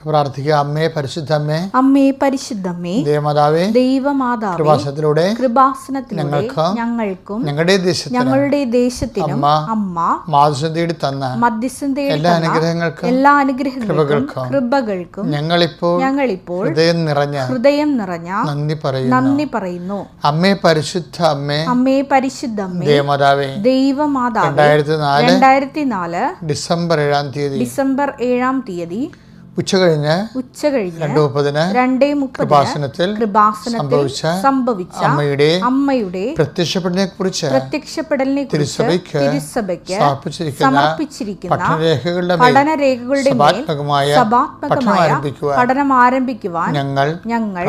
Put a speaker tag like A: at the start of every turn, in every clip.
A: പ്രാർത്ഥിക്കുക. അമ്മേ പരിശുദ്ധ അമ്മേ
B: അമ്മേ പരിശുദ്ധമ്മേ
A: ദേവമാതാവേ
B: ദൈവമാതാവേ
A: കൃപാസനത്തിലൂടെ
B: കൃപാസനത്തിലൂടെ
A: ഞങ്ങൾക്ക്
B: ഞങ്ങൾക്കും
A: ഞങ്ങളുടെ ദേശത്തിന്
B: ഞങ്ങളുടെ ദേശത്തിനും
A: അമ്മ
B: അമ്മ
A: മാധുസന്ധിയുടെ തേടി തന്ന
B: മധ്യസ്ഥം തേടി
A: എല്ലാ അനുഗ്രഹങ്ങൾക്കും
B: എല്ലാ അനുഗ്രഹങ്ങൾക്കും
A: കൃപകൾക്കും
B: കൃപകൾക്കും
A: ഞങ്ങളിപ്പോൾ
B: ഞങ്ങളിപ്പോൾ
A: ഹൃദയം നിറഞ്ഞ
B: ഹൃദയം നിറഞ്ഞ
A: നന്ദി പറയുന്നു.
B: നന്ദി പറയുന്നു.
A: അമ്മേ പരിശുദ്ധ അമ്മേ
B: അമ്മേ പരിശുദ്ധമ്മേ
A: ദേവമാതാവേ
B: ദൈവമാതാവേ
A: രണ്ടായിരത്തി നാല്
B: രണ്ടായിരത്തി നാല്
A: ഡിസംബർ ഏഴാം തീയതി
B: ഡിസംബർ ഏഴാം തീയതി
A: ഉച്ച കഴിഞ്ഞ്
B: ഉച്ച കഴിഞ്ഞ്
A: രണ്ട് മുപ്പതിന്
B: രണ്ടേ
A: കൃപാസനത്തിൽ സംഭവിച്ച
B: സംഭവിച്ച
A: അമ്മയുടെ
B: അമ്മയുടെ
A: പ്രത്യക്ഷപ്പെടലിനെ കുറിച്ച്
B: പ്രത്യക്ഷപ്പെടലിനെ
A: തിരുസഭയ്ക്ക്
B: തിരുസഭയ്ക്ക്
A: സമർപ്പിച്ചിരിക്കുന്ന പഠനരേഖകളുടെ
B: പഠനരേഖകളുടെ
A: സഭാത്മകമായ പഠനം ആരംഭിക്കുവാൻ ഞങ്ങൾ
B: ഞങ്ങൾ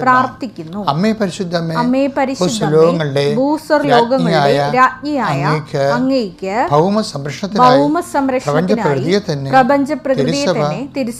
A: പ്രാർത്ഥിക്കുന്നു. അമ്മേ പരിശുദ്ധ അമ്മേ
B: പരിശുദ്ധമേ
A: ലോകങ്ങളുടെ
B: ഭൂസ്വർ ലോകങ്ങളുടെ
A: രാജ്ഞിയായ അങ്ങേക്ക് ഭൗമ സംരക്ഷണത്തിനായി
B: ഭൗമ സംരക്ഷണത്തിനായി പ്രപഞ്ച പ്രകൃതിയെ തന്നെ തിരുസഭ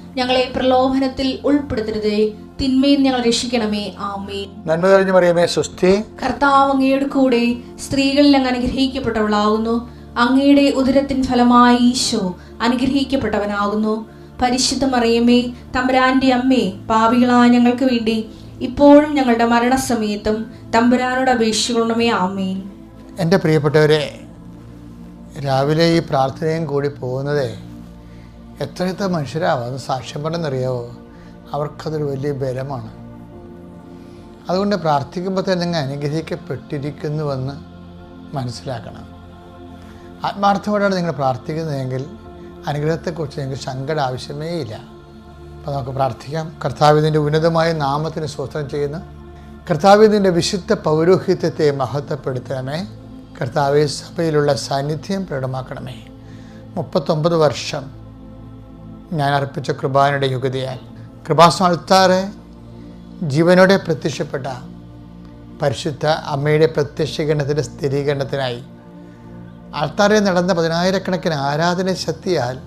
C: ഞങ്ങളെ പ്രലോഭനത്തിൽ ഉൾപ്പെടുത്തരുതേ. തിന്മയിൽ ഞങ്ങൾ രക്ഷിക്കണമേ. ആമേ
A: നന്മ കഴിഞ്ഞു പറയുമേ സുസ്ഥി
C: കർത്താവ് അങ്ങയുടെ കൂടെ സ്ത്രീകളിൽ അങ്ങ് അനുഗ്രഹിക്കപ്പെട്ടവളാകുന്നു. അങ്ങയുടെ ഉദരത്തിൻ ഫലമായി ഈശോ അനുഗ്രഹിക്കപ്പെട്ടവനാകുന്നു. പരിശുദ്ധ മറിയമേ തമ്പുരാന്റെ അമ്മേ പാപികളായ ഞങ്ങൾക്ക് വേണ്ടി ഇപ്പോഴും ഞങ്ങളുടെ മരണസമയത്തും തമ്പുരാനോട് അപേക്ഷിക്കണമേ. ആമേൻ.
A: എന്റെ പ്രിയപ്പെട്ടവരെ രാവിലെ ഈ പ്രാർത്ഥനയും കൂടി പോകുന്നത് എത്ര എത്ര മനുഷ്യരാവും അത് സാക്ഷ്യം പറഞ്ഞെന്നറിയാവോ? അവർക്കതൊരു വലിയ ബലമാണ്. അതുകൊണ്ട് പ്രാർത്ഥിക്കുമ്പോൾ തന്നെ നിങ്ങൾ അനുഗ്രഹിക്കപ്പെട്ടിരിക്കുന്നുവെന്ന് മനസ്സിലാക്കണം. ആത്മാർത്ഥമായിട്ടാണ് നിങ്ങൾ പ്രാർത്ഥിക്കുന്നതെങ്കിൽ അനുഗ്രഹത്തെക്കുറിച്ച് നിങ്ങൾക്ക് സങ്കടം ആവശ്യമേ ഇല്ല. അപ്പോൾ നമുക്ക് പ്രാർത്ഥിക്കാം. കർത്താവിന്റെ ഉന്നതമായ നാമത്തിന് സ്വസ്ഥം ചെയ്യുന്നു. കർത്താവിന്റെ വിശുദ്ധ പൗരോഹിത്യത്തെ മഹത്വപ്പെടുത്തണമേ. കർത്താവ് സഭയിലുള്ള സാന്നിധ്യം പ്രകടമാക്കണമേ. മുപ്പത്തൊമ്പത് വർഷം ഞാൻ അർപ്പിച്ച കൃപാനയുടെ യുഗതിയാൽ കൃപാസ്ഥാനത്താറെ ജീവനോടെ പ്രത്യക്ഷപ്പെട്ട പരിശുദ്ധ അമ്മയുടെ പ്രത്യക്ഷീകരണത്തിന്റെ സ്ഥിരീകരണത്തിനായി ആൾത്താറിൽ നടന്ന പതിനായിരക്കണക്കിന് ആരാധന ശക്തിയാൽ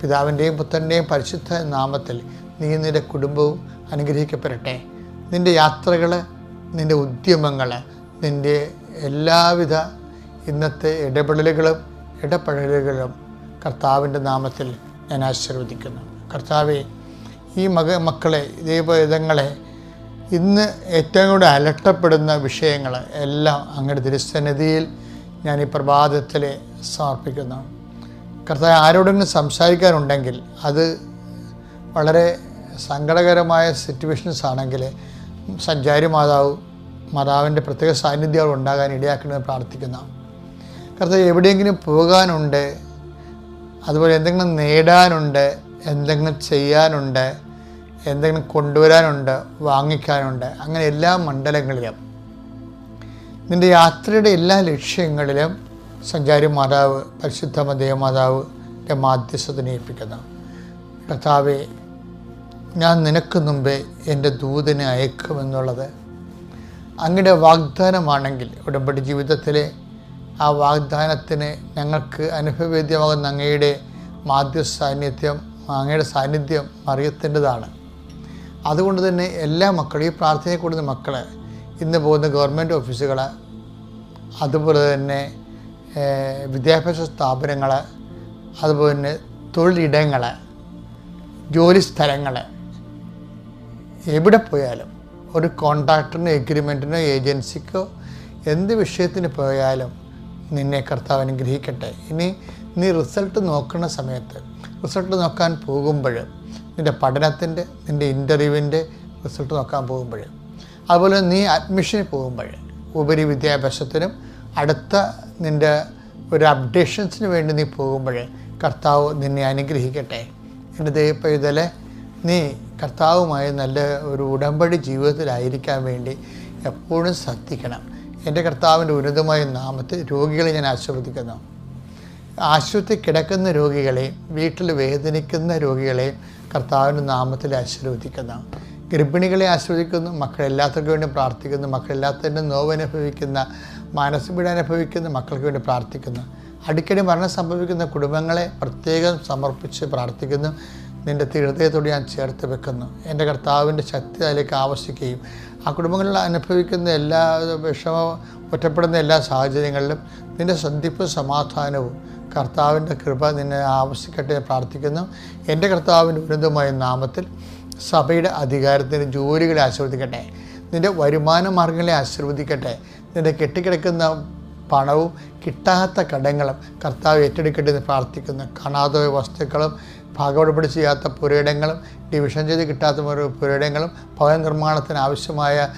A: പിതാവിന്റെയും പുത്രന്റെയും പരിശുദ്ധ നാമത്തിൽ നീ നിന്റെ കുടുംബവും അനുഗ്രഹിക്കപ്പെടട്ടെ. നിന്റെ യാത്രകൾ നിന്റെ ഉദ്യമങ്ങൾ നിന്റെ എല്ലാവിധ ഇന്നത്തെ ഇടപെടലുകളും ഇടപെടലുകളും കർത്താവിന്റെ നാമത്തിൽ ഞാൻ ആശീർവദിക്കുന്നു. കർത്താവെ ഈ മക മക്കളെ ദൈവവിധങ്ങളെ ഇന്ന് ഏറ്റവും കൂടെ അലട്ടപ്പെടുന്ന വിഷയങ്ങൾ എല്ലാം അങ്ങയുടെ തിരുസന്നിധിയിൽ ഞാൻ ഈ പ്രഭാതത്തിൽ സമർപ്പിക്കുന്നു. കർത്താവ് ആരോടെങ്കിലും സംസാരിക്കാനുണ്ടെങ്കിൽ അത് വളരെ സങ്കടകരമായ സിറ്റുവേഷൻസ് ആണെങ്കിൽ സഞ്ചാരി മാതാവ് മാതാവിന്റെ പ്രത്യേക സാന്നിധ്യം ഉണ്ടാകാൻ ഇടയാക്കണമെന്ന് പ്രാർത്ഥിക്കുന്നു. കർത്താവ് എവിടെയെങ്കിലും പോകാനുണ്ട് അതുപോലെ എന്തെങ്കിലും നേടാനുണ്ട് എന്തെങ്കിലും ചെയ്യാനുണ്ട് എന്തെങ്കിലും കൊണ്ടുവരാനുണ്ട് വാങ്ങിക്കാനുണ്ട് അങ്ങനെ എല്ലാ മണ്ഡലങ്ങളിലും. നിന്റെ യാത്രയുടെ എല്ലാ ലക്ഷ്യങ്ങളിലും സഞ്ചാരി മാതാവ് പരിശുദ്ധ ദേവമാതാവിന്റെ മാധ്യസ്ഥത ഏൽപ്പിക്കുന്നു കർത്താവെ ഞാൻ നിനക്ക് മുമ്പേ എന്റെ ദൂതനെ അയക്കുമെന്നുള്ളത് അങ്ങയുടെ വാഗ്ദാനമാണെങ്കിൽ ഉടമ്പടി ജീവിതത്തിലെ ആ വാഗ്ദാനത്തിന് ഞങ്ങൾക്ക് അനുഭവവേദ്യമാകുന്ന അങ്ങയുടെ മാധ്യ സാന്നിധ്യം അങ്ങയുടെ സാന്നിധ്യം അറിയത്തേണ്ടതാണ്. അതുകൊണ്ട് തന്നെ എല്ലാ മക്കളും ഈ പ്രാർത്ഥനയെ കൂടുന്ന മക്കൾ ഇന്ന് പോകുന്ന ഗവൺമെന്റ് ഓഫീസുകൾ അതുപോലെ തന്നെ വിദ്യാഭ്യാസ സ്ഥാപനങ്ങൾ അതുപോലെ തന്നെ തൊഴിലിടങ്ങൾ ജോലി സ്ഥലങ്ങൾ എവിടെ പോയാലും ഒരു കോൺട്രാക്ടറിനോ എഗ്രിമെന്റിനോ ഏജൻസിക്കോ എന്ത് വിഷയത്തിന് പോയാലും നിന്നെ കർത്താവ് അനുഗ്രഹിക്കട്ടെ. ഇനി നീ റിസൾട്ട് നോക്കുന്ന സമയത്ത് റിസൾട്ട് നോക്കാൻ പോകുമ്പോൾ നിന്റെ പഠനത്തിന്റെ നിന്റെ ഇന്റർവ്യൂവിന്റെ റിസൾട്ട് നോക്കാൻ പോകുമ്പോൾ അതുപോലെ നീ അഡ്മിഷന് പോകുമ്പോൾ ഉപരി വിദ്യാഭ്യാസത്തിനും അടുത്ത നിന്റെ ഒരു അപ്ഡേഷൻസിന് വേണ്ടി നീ പോകുമ്പോൾ കർത്താവ് നിന്നെ അനുഗ്രഹിക്കട്ടെ. എന്റെ ദൈവപ്പൈതലെ നീ കർത്താവുമായി നല്ല ഒരു ഉടമ്പടി ജീവിതത്തിലായിരിക്കാൻ വേണ്ടി എപ്പോഴും ശ്രദ്ധിക്കണം. എന്റെ കർത്താവിന്റെ ഉന്നതമായ നാമത്തിൽ രോഗികളെ ഞാൻ ആശീർവദിക്കുന്നു. ആശുപത്രി കിടക്കുന്ന രോഗികളെ വീട്ടിൽ വേദനിക്കുന്ന രോഗികളെ കർത്താവിന്റെ നാമത്തിൽ ആശീർവദിക്കുന്നു. ഗർഭിണികളെ ആശ്രയിക്കുന്നു മക്കളെല്ലാത്തവർക്ക് വേണ്ടി പ്രാർത്ഥിക്കുന്നു മക്കളെല്ലാത്തതിന്റെ നോവ് അനുഭവിക്കുന്ന മാനസികപീഡ അനുഭവിക്കുന്ന മക്കൾക്ക് വേണ്ടി പ്രാർത്ഥിക്കുന്നു. അടിക്കടി മരണം സംഭവിക്കുന്ന കുടുംബങ്ങളെ പ്രത്യേകം സമർപ്പിച്ച് പ്രാർത്ഥിക്കുന്നു. നിന്റെ ഹൃദയത്തോട് ഞാൻ ചേർത്ത് വെക്കുന്നു. എന്റെ കർത്താവിന്റെ ശക്തി അതിലേക്ക് ആവശ്യിക്കുകയും ആ കുടുംബങ്ങളിൽ അനുഭവിക്കുന്ന എല്ലാ വിഷമ ഒറ്റപ്പെടുന്ന എല്ലാ സാഹചര്യങ്ങളിലും നിന്റെ സന്ധിപ്പും സമാധാനവും കർത്താവിന്റെ കൃപ നിന്നെ ആവശ്യിക്കട്ടെ പ്രാർത്ഥിക്കുന്നു. എന്റെ കർത്താവിന്റെ ഉന്നതമായ നാമത്തിൽ സഭയുടെ അധികാരത്തിന് ജോലികളെ ആശീർവദിക്കട്ടെ. നിന്റെ വരുമാന മാർഗങ്ങളെ ആശീർവദിക്കട്ടെ. നിന്റെ കെട്ടിക്കിടക്കുന്ന പണവും കിട്ടാത്ത കടങ്ങളും കർത്താവ് ഏറ്റെടുക്കട്ടെ എന്ന് പ്രാർത്ഥിക്കുന്നു. കാണാതെ വസ്തുക്കളും ഭാഗവടപടി ചെയ്യാത്ത പുരയിടങ്ങളും ഡിവിഷൻ ചെയ്ത് കിട്ടാത്ത പുരയിടങ്ങളും ഭവന നിർമ്മാണത്തിന് ആവശ്യമായ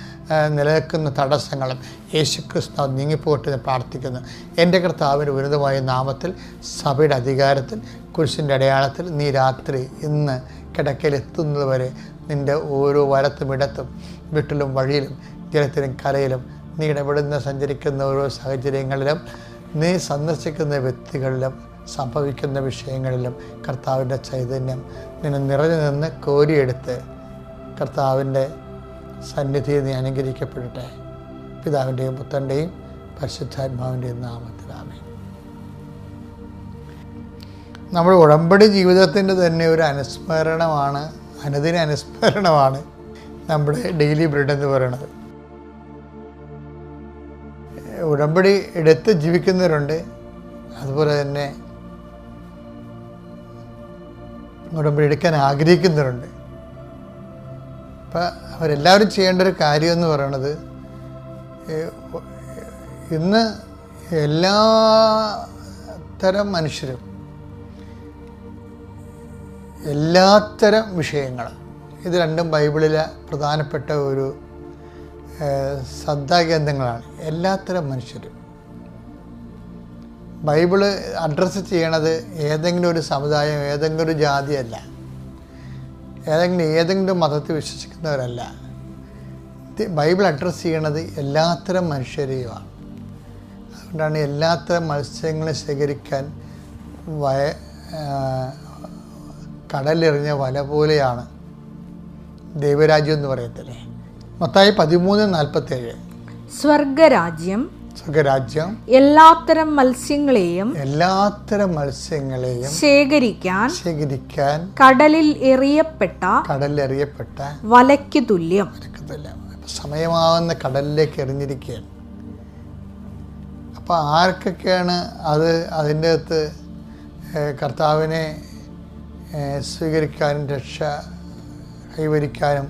A: നിലനിൽക്കുന്ന തടസ്സങ്ങളും യേശു ക്രിസ്തു നീങ്ങിപ്പോട്ടെ എന്ന് പ്രാർത്ഥിക്കുന്നു. എന്റെ കർത്താവിന്റെ ഉന്നതമായ നാമത്തിൽ സഭയുടെ അധികാരത്തിൽ കുരിശിന്റെ അടയാളത്തിൽ നീ രാത്രി ഇന്ന് കിടക്കയിലെത്തുന്നത് വരെ നിന്റെ ഓരോ വരത്തും ഇടത്തും വീട്ടിലും വഴിയിലും ജലത്തിലും കലയിലും നീ ഇടപെടുന്ന സഞ്ചരിക്കുന്ന ഓരോ സാഹചര്യങ്ങളിലും നീ സന്ദർശിക്കുന്ന വ്യക്തികളിലും സംഭവിക്കുന്ന വിഷയങ്ങളിലും കർത്താവിന്റെ ചൈതന്യം നിന്നെ നിറഞ്ഞു നിന്ന് കോരിയെടുത്ത് കർത്താവിന്റെ സന്നിധിയിൽ നീ അനുഗ്രഹിക്കപ്പെടട്ടെ. പിതാവിന്റെയും പുത്രന്റെയും പരിശുദ്ധാത്മാവിന്റെയും നാമത്തിലാമേ നമ്മുടെ ഉടമ്പടി ജീവിതത്തിന്റെ തന്നെ ഒരു അനുസ്മരണമാണ് അനുദിന അനുസ്മരണമാണ് നമ്മുടെ ഡെയിലി ബ്രെഡ് എന്ന് പറയുന്നത്. ഉടമ്പടി എടുത്ത് ജീവിക്കുന്നവരുണ്ട്. അതുപോലെ തന്നെ ഉടമ്പടി എടുക്കാൻ ആഗ്രഹിക്കുന്നവരുണ്ട്. അപ്പം അവരെല്ലാവരും ചെയ്യേണ്ട ഒരു കാര്യം എന്ന് പറയണത് ഇന്ന് എല്ലാ തരം മനുഷ്യരും എല്ലാത്തരം വിഷയങ്ങൾ ഇത് രണ്ടും ബൈബിളിലെ പ്രധാനപ്പെട്ട ഒരു ശ്രദ്ധാകേന്ദ്രങ്ങളാണ് എല്ലാത്തരം മനുഷ്യരും. ബൈബിൾ അഡ്രസ്സ് ചെയ്യണത് ഏതെങ്കിലും ഒരു സമുദായം ഏതെങ്കിലും ഒരു ജാതിയല്ല. ഏതെങ്കിലും ഏതെങ്കിലും മതത്തിൽ വിശ്വസിക്കുന്നവരല്ല. ബൈബിൾ അഡ്രസ്സ് ചെയ്യണത് എല്ലാത്തരം മനുഷ്യരെയുമാണ് അതുകൊണ്ടാണ് എല്ലാത്തരം മത്സ്യങ്ങളെ ശേഖരിക്കാൻ വയ കടലെറിഞ്ഞ വല പോലെയാണ് ദൈവരാജ്യം എന്ന് പറയത്തില്ലേ. മൊത്തമായി പതിമൂന്ന് നാൽപ്പത്തേഴ്.
B: സ്വർഗരാജ്യം
A: സ്വർഗരാജ്യം
C: എല്ലാത്തരം മത്സ്യങ്ങളെയും
A: എല്ലാത്തരം മത്സ്യങ്ങളെയും
C: ശേഖരിക്കാൻ
A: ശേഖരിക്കാൻ
C: കടലിൽ എറിയപ്പെട്ട
A: കടലിൽ എറിയപ്പെട്ട
C: വലയ്ക്ക് തുല്യം.
A: നടക്കത്തില്ല അപ്പം സമയമാവുന്ന കടലിലേക്ക് എറിഞ്ഞിരിക്കുകയാണ്. അപ്പോൾ ആർക്കൊക്കെയാണ് അത് അതിന്റെ അകത്ത് കർത്താവിനെ സ്വീകരിക്കാനും രക്ഷ കൈവരിക്കാനും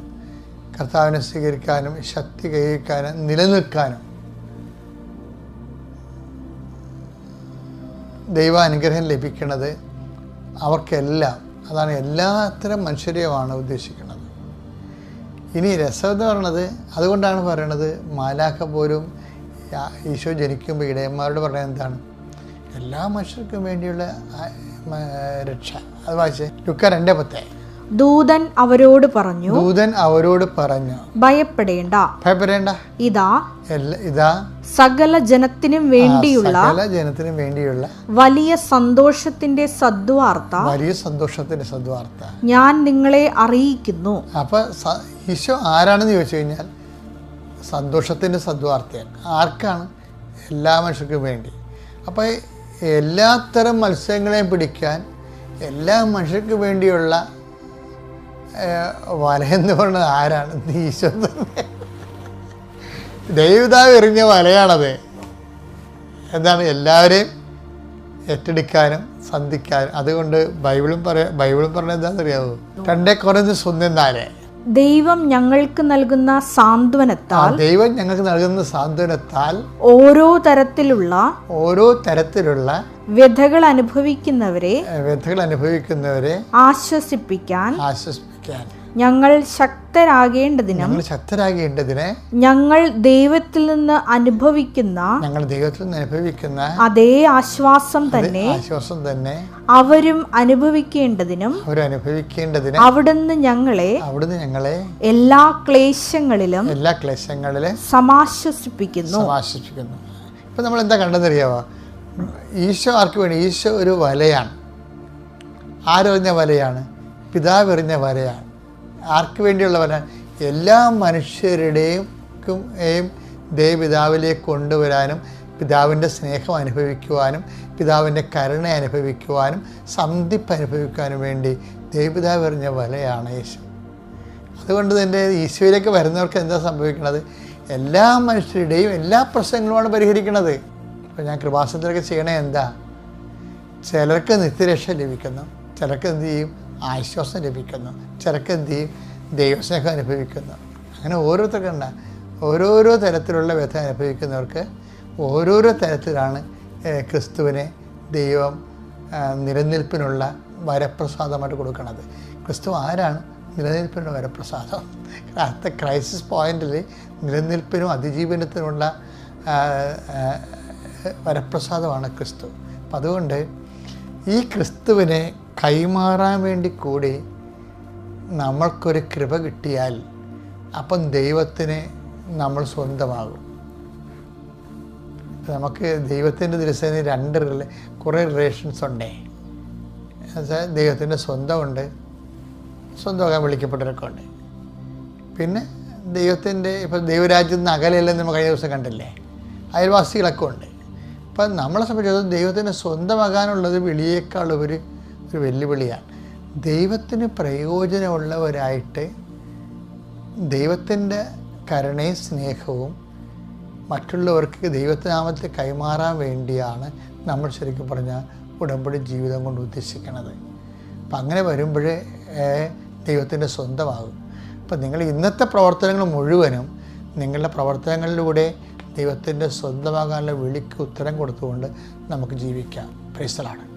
A: കർത്താവിനെ സ്വീകരിക്കാനും ശക്തി കൈവരിക്കാനും നിലനിൽക്കാനും ദൈവാനുഗ്രഹം ലഭിക്കുന്നത് അവർക്കെല്ലാം അതാണ് എല്ലാത്തരം മനുഷ്യരെയുമാണ് ഉദ്ദേശിക്കുന്നത്. ഇനി രസം എന്ന് പറയണത് അതുകൊണ്ടാണ് പറയണത് മാലാഖ പോലും ഈശോ ജനിക്കുമ്പോൾ ഇടയന്മാരോട് പറയുന്നത് എന്താണ്? എല്ലാ മനുഷ്യർക്കും വേണ്ടിയുള്ള രക്ഷ. അത് വായിച്ചേ. ലുക്ക രണ്ടേ പത്തേ.
C: ദൂതൻ അവരോട് പറഞ്ഞു
A: ദൂതൻ അവരോട് പറഞ്ഞു
C: ഭയപ്പെടേണ്ട.
A: ഭയപ്പെടേണ്ട.
C: ഇതാ
A: ഇതാ
C: സകല ജനത്തിനും വേണ്ടിയുള്ള
A: സകല ജനത്തിനും വേണ്ടിയുള്ള
C: വലിയ സന്തോഷത്തിന്റെ സദ്വാർത്ത
A: വലിയ സന്തോഷത്തിന്റെ സദ്വാർത്ത.
C: ഞാൻ നിങ്ങളെ അറിയിക്കുന്നു.
A: അപ്പൊ ഈശോ ആരാണെന്ന് ചോദിച്ചു കഴിഞ്ഞാൽ സന്തോഷത്തിന്റെ സദ്വാർത്തയാണ്. ആർക്കാണ്? എല്ലാ മനുഷ്യർക്കും വേണ്ടി. അപ്പോൾ എല്ലാത്തരം മത്സ്യങ്ങളെയും പിടിക്കാൻ എല്ലാ മനുഷ്യർക്കും വേണ്ടിയുള്ള വലയെന്ന് വല എന്ന് പറയുന്നത് ആരാണ്? ഈശോ തന്നെ. ദൈവതാവ് എറിഞ്ഞ വലയാണത് എന്താണ്? എല്ലാവരെയും ഏറ്റെടുക്കാനും സന്ധിക്കാനും. അതുകൊണ്ട് ബൈബിളും പറയ ബൈബിളും പറഞ്ഞത് എന്താണെന്നറിയാമോ രണ്ടേ കുറഞ്ഞ് സ്വന്തനാലെ
C: ദൈവം ഞങ്ങൾക്ക് നൽകുന്ന സാന്ത്വനത്താൽ
A: ദൈവം ഞങ്ങൾക്ക് നൽകുന്ന സാന്ത്വനത്താൽ
C: ഓരോ തരത്തിലുള്ള
A: ഓരോ തരത്തിലുള്ള
C: വ്യഥകൾ അനുഭവിക്കുന്നവരെ
A: വ്യഥകൾ അനുഭവിക്കുന്നവരെ
C: ആശ്വസിപ്പിക്കാൻ
A: ആശ്വസിപ്പിക്കാൻ.
C: ഞങ്ങൾ ശക്തരാകേണ്ടതിനും
A: ഞങ്ങൾ ശക്തരാകേണ്ടതിന്
C: ഞങ്ങൾ ദൈവത്തിൽ നിന്ന് അനുഭവിക്കുന്ന
A: ഞങ്ങൾ ദൈവത്തിൽ നിന്ന് അനുഭവിക്കുന്ന
C: അതേ ആശ്വാസം തന്നെ
A: ആശ്വാസം തന്നെ
C: അവരും അനുഭവിക്കേണ്ടതിനും
A: അവർ അനുഭവിക്കേണ്ടതിന്
C: അവിടുന്ന് ഞങ്ങളെ
A: അവിടുന്ന് ഞങ്ങളെ
C: എല്ലാ ക്ലേശങ്ങളിലും
A: എല്ലാ ക്ലേശങ്ങളിലും
C: സമാശ്വസിപ്പിക്കുന്നു.
A: സമാശ്വസിപ്പിക്കുന്നു. ഇപ്പൊ നമ്മൾ എന്താ കണ്ടെന്നറിയാവോ ഈശോ ആർക്ക് വേണ്ടി? ഈശോ ഒരു വലയാണ്. ആരെറിഞ്ഞ വലയാണ്? പിതാവ് എറിഞ്ഞ വലയാണ്. ആർക്ക് വേണ്ടിയുള്ളവനാണ് എല്ലാ മനുഷ്യരുടെയും ക്കും ദേവപിതാവിലേക്ക് കൊണ്ടുവരാനും പിതാവിന്റെ സ്നേഹം അനുഭവിക്കുവാനും പിതാവിന്റെ കരുണ അനുഭവിക്കുവാനും സന്ധിപ്പ് അനുഭവിക്കുവാനും വേണ്ടി ദേവപിതാവ് എറിഞ്ഞ വലയാണ് യേശു. അതുകൊണ്ട് തന്നെ ഈശോയിലേക്ക് വരുന്നവർക്ക് എന്താ സംഭവിക്കുന്നത് എല്ലാ മനുഷ്യരുടെയും എല്ലാ പ്രശ്നങ്ങളുമാണ് പരിഹരിക്കുന്നത് അപ്പോൾ ഞാൻ കൃപാസനത്തിലൊക്കെ ചെയ്യണേ എന്താ? ചിലർക്ക് നിത്യരക്ഷ ലഭിക്കുന്നു. ചിലർക്ക് എന്ത് ചെയ്യും? ആശ്വാസം ലഭിക്കുന്നു. ചിലർക്ക് ചെയ്യും ദൈവസ്നേഹം അനുഭവിക്കുന്നു. അങ്ങനെ ഓരോരുത്തർക്കുണ്ട ഓരോരോ തരത്തിലുള്ള വ്യഥ അനുഭവിക്കുന്നവർക്ക് ഓരോരോ തരത്തിലാണ് ക്രിസ്തുവിനെ ദൈവം നിലനിൽപ്പിനുള്ള വരപ്രസാദമായിട്ട് കൊടുക്കുന്നത്. ക്രിസ്തു ആരാണ്? നിലനിൽപ്പിനുള്ള വരപ്രസാദം. അടുത്ത ക്രൈസിസ് പോയിന്റിൽ നിലനിൽപ്പിനും ആ, വരപ്രസാദമാണ് ക്രിസ്തു. അപ്പം അതുകൊണ്ട് ഈ ക്രിസ്തുവിനെ കൈമാറാൻ വേണ്ടി കൂടി നമ്മൾക്കൊരു കൃപ കിട്ടിയാൽ അപ്പം ദൈവത്തിന് നമ്മൾ സ്വന്തമാകും. നമുക്ക് ദൈവത്തിന്റെ ദിവസത്തിന് രണ്ട് റിലേ കുറേ റിലേഷൻസ് ഉണ്ടേ. എന്നുവെച്ചാൽ ദൈവത്തിന്റെ സ്വന്തമുണ്ട് സ്വന്തമാകാൻ വിളിക്കപ്പെട്ടവരൊക്കെ ഉണ്ട്. പിന്നെ ദൈവത്തിന്റെ ഇപ്പം ദൈവരാജ്യത്ത് നിന്ന് അകലെയല്ലെന്ന് നമ്മൾ കഴിഞ്ഞ ദിവസം കണ്ടില്ലേ? അയൽവാസികളൊക്കെ ഉണ്ട്. അപ്പം നമ്മളെ സംബന്ധിച്ചിടത്തോളം ദൈവത്തിന് സ്വന്തമാകാനുള്ളത് വിളിയേക്കാൾ ഒരു ഒരു വെല്ലുവിളിയാണ്. ദൈവത്തിന് പ്രയോജനമുള്ളവരായിട്ട് ദൈവത്തിന്റെ കരുണയും സ്നേഹവും മറ്റുള്ളവർക്ക് ദൈവത്തിനാമത്തിൽ കൈമാറാൻ വേണ്ടിയാണ് നമ്മൾ ശരിക്കും പറഞ്ഞാൽ ഉടമ്പടി ജീവിതം കൊണ്ട് ഉദ്ദേശിക്കുന്നത്. അപ്പം അങ്ങനെ വരുമ്പോഴേ ദൈവത്തിന്റെ സ്വന്തമാകും. അപ്പം നിങ്ങൾ ഇന്നത്തെ പ്രവർത്തനങ്ങൾ മുഴുവനും നിങ്ങളുടെ പ്രവർത്തനങ്ങളിലൂടെ ദൈവത്തിന്റെ സ്വന്തമാകാനുള്ള വിളിക്ക് ഉത്തരം കൊടുത്തുകൊണ്ട് നമുക്ക് ജീവിക്കാം. പ്രൈസലാണ്